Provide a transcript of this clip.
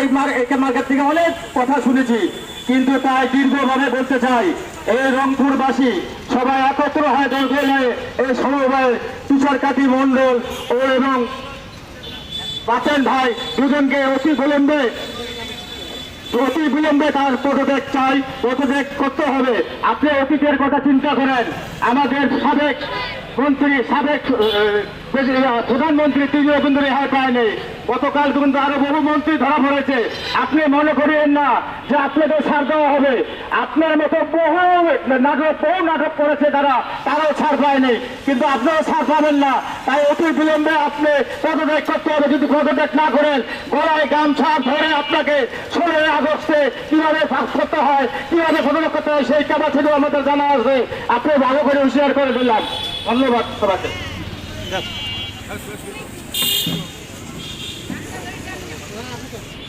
এই মার- এই মার্কেট থেকে অনেক কথা শুনেছি, কিন্তু তাই বলতে চাই রংপুরবাসী সবাই একত্র হয় মণ্ডল ও এবং ভাই দুজনকে বিলম্বে তার চাই করতে হবে। আপনি অতীতের কথা চিন্তা করেন। আমাদের সাবেক মন্ত্রী, সাবেক প্রধানমন্ত্রী তিনিও কিন্তু রেহাই পায়নি। গতকাল কিন্তু আরও বহু মন্ত্রী ধরা পড়েছে। আপনি মনে করিয়েন না যে আপনাদের ছাড় দেওয়া হবে। আপনার মতো বহু নাটক বহু নাটক করেছে তারা। তারাও ছাড় পায়নি। কিন্তু আপনারাও ছাড় পাবেন না। তাই অতি বিলম্বে আপনি পদত্যাগ করতে হবে। যদি পদত্যাগ না করেন, গলায় গামছা ধরে আপনাকে ষোলোই আগস্টে কীভাবে পাস করতে হয়, কীভাবে পদত্যাগ করতে হয়, সেই ক্যাপাসিটি আমাদের জানা আছে। আপনি ভালো করে হুঁশিয়ার করে দিলাম। ধন্যবাদ সবাইকে।